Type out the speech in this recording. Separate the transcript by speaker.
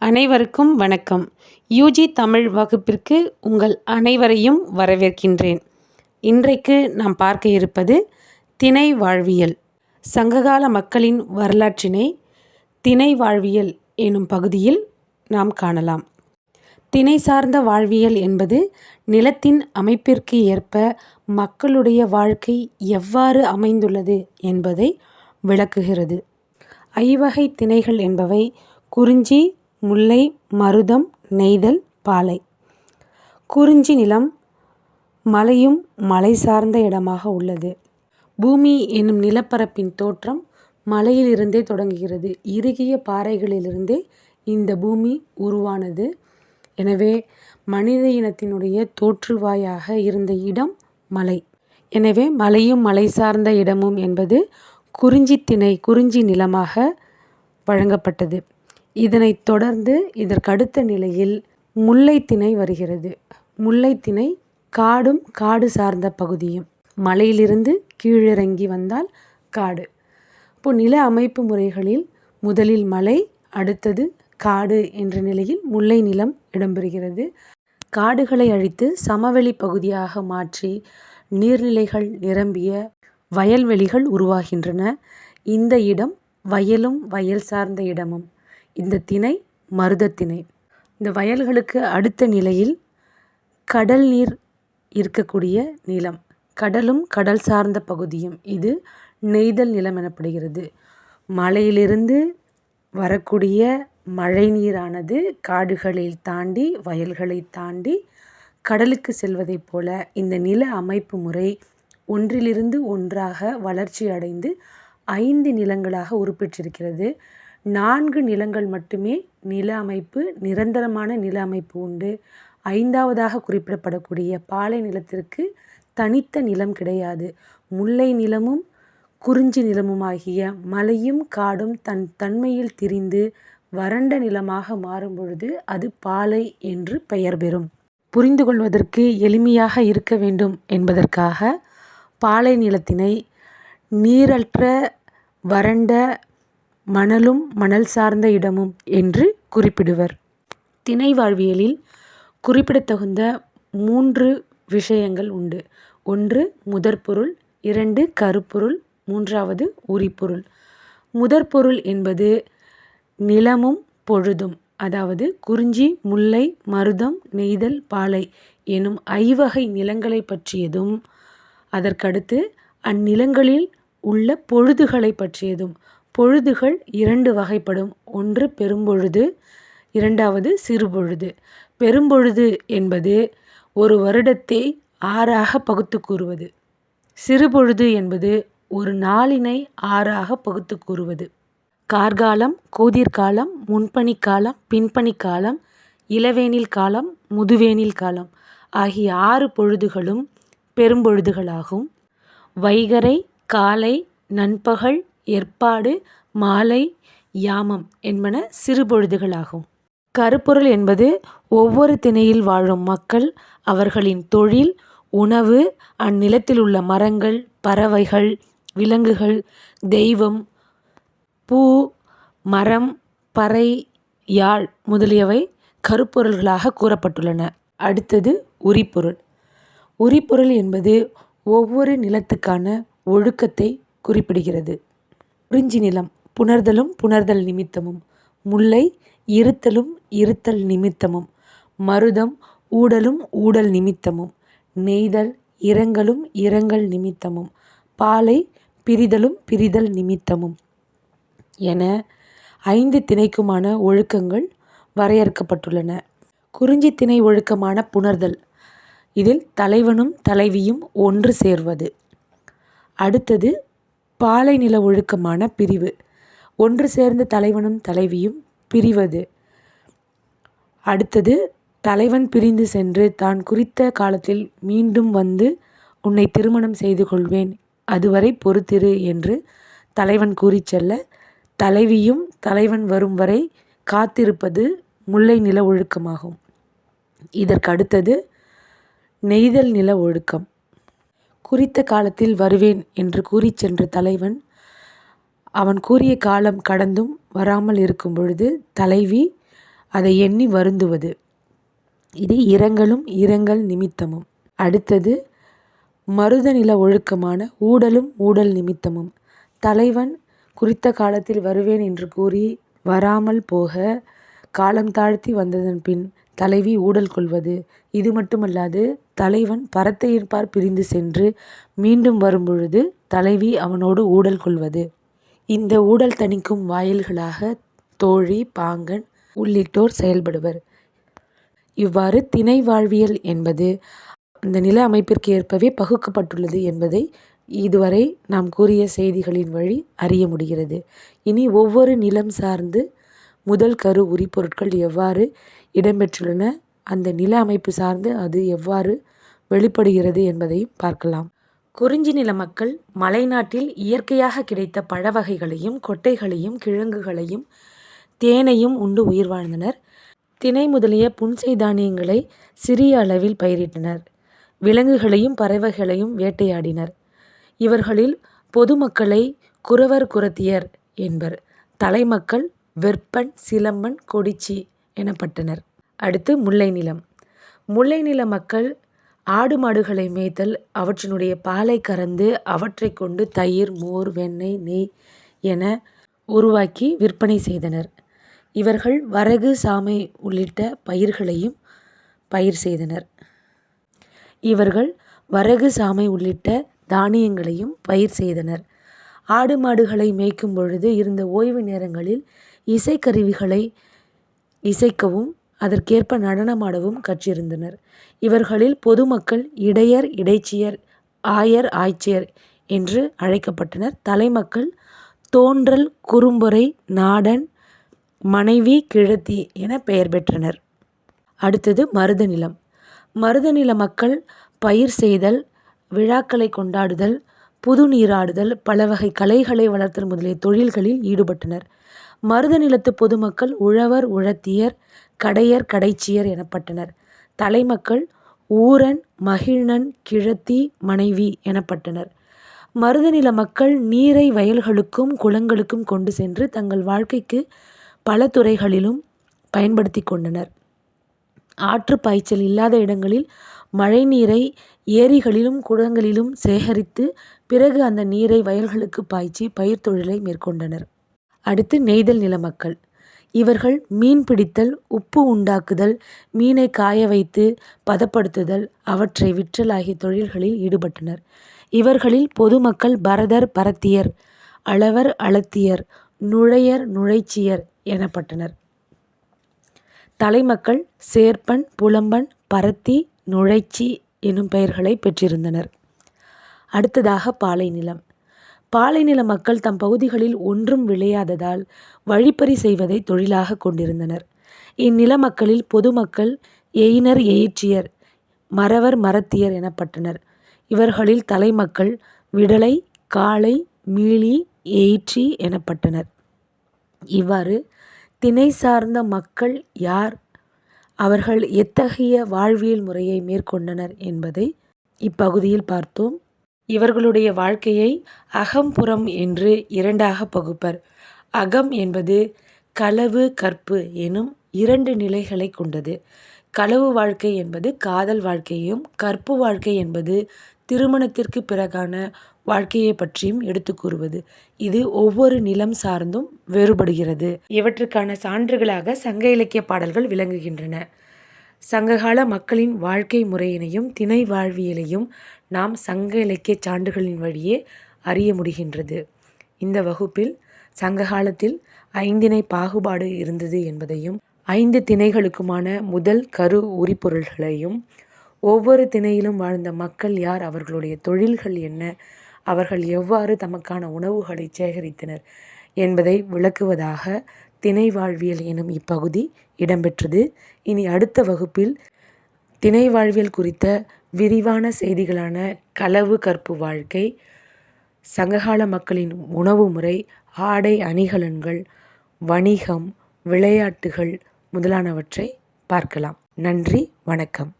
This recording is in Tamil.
Speaker 1: அனைவருக்கும் வணக்கம். யூஜி தமிழ் வகுப்பிற்கு உங்கள் அனைவரையும் வரவேற்கின்றேன். இன்றைக்கு நாம் பார்க்க இருப்பது திணை வாழ்வியல். சங்ககால மக்களின் வரலாற்றினை திணை வாழ்வியல் எனும் பகுதியில் நாம் காணலாம். திணை சார்ந்த வாழ்வியல் என்பது நிலத்தின் அமைப்பிற்கு ஏற்ப மக்களுடைய வாழ்க்கை எவ்வாறு அமைந்துள்ளது என்பதை விளக்குகிறது. ஐவகை திணைகள் என்பவை குறிஞ்சி முல்லை மருதம் நெய்தல் பாலை. குறிஞ்சி நிலம் மலையும் மலை சார்ந்த இடமாக உள்ளது. பூமி என்னும் நிலப்பரப்பின் தோற்றம் மலையிலிருந்தே தொடங்குகிறது. இறுகிய பாறைகளிலிருந்தே இந்த பூமி உருவானது. எனவே மனித இனத்தினுடைய தோற்றுவாயாக இருந்த இடம் மலை. எனவே மலையும் மலை சார்ந்த இடமும் என்பது குறிஞ்சி திணை குறிஞ்சி நிலமாக வழங்கப்பட்டது. இதனைத் தொடர்ந்து இதற்கடுத்த நிலையில் முல்லைத்திணை வருகிறது. முல்லைத்திணை காடும் காடு சார்ந்த பகுதியும். மலையிலிருந்து கீழிறங்கி வந்தால் காடு. இப்போ நில அமைப்பு முறைகளில் முதலில் மலை அடுத்தது காடு என்ற நிலையில் முல்லை நிலம் இடம்பெறுகிறது. காடுகளை அழித்து சமவெளி பகுதியாக மாற்றி நீர்நிலைகள் நிரம்பிய வயல்வெளிகள் உருவாகின்றன. இந்த இடம் வயலும் வயல் சார்ந்த இடமும். இந்த திணை மருதத்திணை இந்த வயல்களுக்கு அடுத்த நிலையில் கடல் நீர் இருக்கக்கூடிய நிலம். கடலும் கடல் சார்ந்த பகுதியும். இது நெய்தல் நிலம் எனப்படுகிறது. மலையிலிருந்து வரக்கூடிய மழை நீரானது காடுகளில் தாண்டி வயல்களை தாண்டி கடலுக்கு செல்வதைப் போல இந்த நில அமைப்பு முறை ஒன்றிலிருந்து ஒன்றாக வளர்ச்சி அடைந்து ஐந்து நிலங்களாக உருப்பெற்றிருக்கிறது. நான்கு நிலங்கள் மட்டுமே நில அமைப்பு நிரந்தரமான நில அமைப்பு உண்டு. ஐந்தாவதாக குறிப்பிடப்படக்கூடிய பாலை நிலத்திற்கு தனித்த நிலம் கிடையாது. முல்லை நிலமும் குறிஞ்சி நிலமுமாகிய மலையும் காடும் தன் தன்மையில் திரிந்து வறண்ட நிலமாக மாறும் பொழுது அது பாலை என்று பெயர் பெறும். புரிந்து கொள்வதற்கு எளிமையாக இருக்க வேண்டும் என்பதற்காக பாலை நிலத்தினை நீரற்ற வறண்ட மணலும் மணல் சார்ந்த இடமும் என்று குறிப்பிடுவர். திணை வாழ்வியலில் குறிப்பிடத்தகுந்த மூன்று விஷயங்கள் உண்டு. ஒன்று முதற்பொருள். இரண்டு கருப்பொருள். மூன்றாவது உரிப்பொருள். முதற்பொருள் என்பது நிலமும் பொழுதும் அதாவது குறிஞ்சி முல்லை மருதம் நெய்தல் பாலை எனும் ஐவகை நிலங்களை பற்றியதும் அதற்கடுத்து அந்நிலங்களில் உள்ள பொழுதுகளை பற்றியதும் பொழுதுகள் இரண்டு வகைப்படும். ஒன்று பெரும்பொழுது இரண்டாவது சிறுபொழுது. பெரும்பொழுது என்பது ஒரு வருடத்தை ஆறாக பகுத்து கூறுவது. சிறுபொழுது என்பது ஒரு நாளினை ஆறாக பகுத்து கூறுவது. கார்காலம் கோதிர்காலம் முன்பனிக்காலம் பின்பனிக்காலம் இளவேனில் காலம் முதுவேனில் காலம் ஆகிய ஆறு பொழுதுகளும் பெரும்பொழுதுகளாகும். வைகறை காலை நண்பகல் ஏற்பாடு மாலை யாமம் என்பன சிறுபொழுதுகளாகும் கருப்பொருள் என்பது ஒவ்வொரு திணையில் வாழும் மக்கள் அவர்களின் தொழில் உணவு அந்நிலத்தில் உள்ள மரங்கள் பறவைகள் விலங்குகள் தெய்வம் பூ மரம் பறை யாழ் முதலியவை கருப்பொருள்களாக கூறப்பட்டுள்ளன. அடுத்தது உரிப்பொருள். உரிப்பொருள் என்பது ஒவ்வொரு நிலத்துக்கான ஒழுக்கத்தை குறிப்பிடுகிறது. குறிஞ்சி நிலம் புணர்தலும் புணர்தல் நிமித்தமும். முல்லை இருத்தலும் இருத்தல் நிமித்தமும். மருதம் ஊடலும் ஊடல் நிமித்தமும். நெய்தல் இரங்கலும் இரங்கல் நிமித்தமும். பாலை பிரிதலும் பிரிதல் நிமித்தமும். என ஐந்து திணைக்குமான ஒழுக்கங்கள் வரையறுக்கப்பட்டுள்ளன. குறிஞ்சி திணை ஒழுக்கமான புணர்தல். இதில் தலைவனும் தலைவியும் ஒன்று சேர்வது. அடுத்தது பாலை நில ஒழுக்கமான பிரிவு. ஒன்று சேர்ந்த தலைவனும் தலைவியும் பிரிவது. அடுத்தது தலைவன் பிரிந்து சென்று தான் குறித்த காலத்தில் மீண்டும் வந்து உன்னை திருமணம் செய்து கொள்வேன். அதுவரை பொறுத்திரு என்று தலைவன் கூறி செல்ல தலைவியும் தலைவன் வரும் வரை காத்திருப்பது முல்லை நில ஒழுக்கமாகும். இதற்கு அடுத்தது நெய்தல் நில ஒழுக்கம். குறித்த காலத்தில் வருவேன் என்று கூறிச் சென்ற தலைவன் அவன் கூறிய காலம் கடந்தும் வராமல் இருக்கும் பொழுது தலைவி அதை எண்ணி வருந்துவது. இது இரங்கலும் இரங்கல் நிமித்தமும். அடுத்தது மருத நில ஒழுக்கமான ஊடலும் ஊடல் நிமித்தமும். தலைவன் குறித்த காலத்தில் வருவேன் என்று கூறி வராமல் போக காலம் தாழ்த்தி வந்ததன் பின் தலைவி ஊடல் கொள்வது. இது மட்டுமல்லாது தலைவன் பரத்தையின்பார் பிரிந்து சென்று மீண்டும் வரும்பொழுது தலைவி அவனோடு ஊடல் கொள்வது. இந்த ஊடல் தணிக்கும் வாயில்களாக தோழி பாங்கன் உள்ளிட்டோர் செயல்படுவர். இவ்வாறு திணை வாழ்வியல் என்பது அந்த நில அமைப்பிற்கு ஏற்பவே பகுக்கப்பட்டுள்ளது என்பதை இதுவரை நாம் கூறிய செய்திகளின் வழி அறிய முடிகிறது. இனி ஒவ்வொரு நிலம் சார்ந்து முதல் கரு உரிப்பொருட்கள் எவ்வாறு இடம்பெற்றுள்ளன அந்த நில அமைப்பு சார்ந்து அது எவ்வாறு வெளிப்படுகிறது என்பதையும் பார்க்கலாம். குறிஞ்சி நில மக்கள் மலைநாட்டில் இயற்கையாக கிடைத்த பழ வகைகளையும் கொட்டைகளையும் கிழங்குகளையும் தேனையும் உண்டு உயிர் வாழ்ந்தனர். தினை முதலிய புன்செய் தானியங்களை சிறிய அளவில் பயிரிட்டனர். விலங்குகளையும் பறவைகளையும் வேட்டையாடினர். இவர்களில் பொதுமக்களை குறவர் குரத்தியர் என்பர். தலைமக்கள் வெற்பன் சிலம்பன் கொடிச்சி எனப்பட்டனர். அடுத்து முல்லை நிலம் முல்லை நில மக்கள் ஆடு மாடுகளை மேய்த்தல் அவற்றினுடைய பாலை கறந்து அவற்றை கொண்டு தயிர் மோர் வெண்ணெய் நெய் என உருவாக்கி விற்பனை செய்தனர். இவர்கள் வரகு சாமை உள்ளிட்ட பயிர்களையும் பயிர் செய்தனர். இவர்கள் வரகு சாமை உள்ளிட்ட தானியங்களையும் பயிர் செய்தனர். ஆடு மாடுகளை மேய்க்கும் பொழுது இருந்த ஓய்வு நேரங்களில் இசைக்கருவிகளை இசைக்கவும் அதற்கேற்ப நடனமாடவும் கற்றிருந்தனர். இவர்களில் பொதுமக்கள் இடையர் இடைச்சியர் ஆயர் ஆய்ச்சியர் என்று அழைக்கப்பட்டனர். தலைமக்கள் தோன்றல் குறும்பொறை நாடன் மனைவி கிழத்தி என பெயர் பெற்றனர். அடுத்தது மருத நிலம் மருத நில மக்கள் பயிர் செய்தல் விழாக்களை கொண்டாடுதல் புது நீராடுதல் பல வகை கலைகளை வளர்த்தல் முதலிய தொழில்களில் ஈடுபட்டனர். மருத நிலத்து பொதுமக்கள் உழவர் உழத்தியர் கடையர் கடைச்சியர் எனப்பட்டனர். தலைமக்கள் ஊரன் மகிழ்நன் கிழத்தி மனைவி எனப்பட்டனர். மருதநில மக்கள் நீரை வயல்களுக்கும் குளங்களுக்கும் கொண்டு சென்று தங்கள் வாழ்க்கைக்கு பல துறைகளிலும் பயன்படுத்தி கொண்டனர். ஆற்று பாய்ச்சல் இல்லாத இடங்களில் மழை நீரை ஏரிகளிலும் குளங்களிலும் சேகரித்து பிறகு அந்த நீரை வயல்களுக்கு பாய்ச்சி பயிர் தொழிலை மேற்கொண்டனர். அடுத்து நெய்தல் நில மக்கள். இவர்கள் மீன் பிடித்தல் உப்பு உண்டாக்குதல் மீனை காய வைத்து பதப்படுத்துதல் அவற்றை விற்றல் ஆகிய தொழில்களில் ஈடுபட்டனர். இவர்களில் பொதுமக்கள் பரதர் பரத்தியர் அளவர் அளத்தியர் நுழையர் நுழைச்சியர் எனப்பட்டனர். தலைமக்கள் சேர்ப்பன் புலம்பன் பரத்தி நுழைச்சி எனும் பெயர்களை பெற்றிருந்தனர். அடுத்ததாக பாலை நிலம் பாலைநில மக்கள் தம் பகுதிகளில் ஒன்றும் விளையாததால் வழிப்பறி செய்வதை தொழிலாக கொண்டிருந்தனர். இந்நில மக்களில் பொதுமக்கள் எயினர் எயிற்றியர் மறவர் மரத்தியர் எனப்பட்டனர். இவர்களில் தலைமக்கள் விடலை காளை மீளி எயிற்றி எனப்பட்டனர். இவ்வாறு திணை சார்ந்த மக்கள் யார்? அவர்கள் எத்தகைய வாழ்வியல் முறையை மேற்கொண்டனர் என்பதை இப்பகுதியில் பார்த்தோம். இவர்களுடைய வாழ்க்கையை அகம் புறம் என்று இரண்டாக பகுப்பர். அகம் என்பது களவு கற்பு எனும் இரண்டு நிலைகளை கொண்டது. களவு வாழ்க்கை என்பது காதல் வாழ்க்கையும் கற்பு வாழ்க்கை என்பது திருமணத்திற்கு பிறகான வாழ்க்கையை பற்றியும் எடுத்து கூறுவது. இது ஒவ்வொரு நிலம் சார்ந்தும் வேறுபடுகிறது. இவற்றுக்கான சான்றுகளாக சங்க இலக்கிய பாடல்கள் விளங்குகின்றன. சங்ககால மக்களின் வாழ்க்கை முறையினையும் திணை வாழ்வியலையும் நாம் சங்க இலக்கிய சான்றுகளின் வழியே அறிய முடிகின்றது. இந்த வகுப்பில் சங்ககாலத்தில் ஐந்திணை பாகுபாடு இருந்தது என்பதையும் ஐந்து திணைகளுக்குமான முதல் கரு உரிபொருள்களையும் ஒவ்வொரு திணையிலும் வாழ்ந்த மக்கள் யார் அவர்களுடைய தொழில்கள் என்ன அவர்கள் எவ்வாறு தமக்கான உணவுகளை சேகரித்தனர் என்பதை விளக்குவதாக திணை வாழ்வியல் எனும் இப்பகுதி இடம்பெற்றது. இனி அடுத்த வகுப்பில் திணை வாழ்வியல் குறித்த விரிவான செய்திகளான களவு கற்பு வாழ்க்கை சங்ககால மக்களின் உணவு முறை ஆடை அணிகலன்கள் வணிகம் விளையாட்டுகள் முதலானவற்றை பார்க்கலாம். நன்றி வணக்கம்.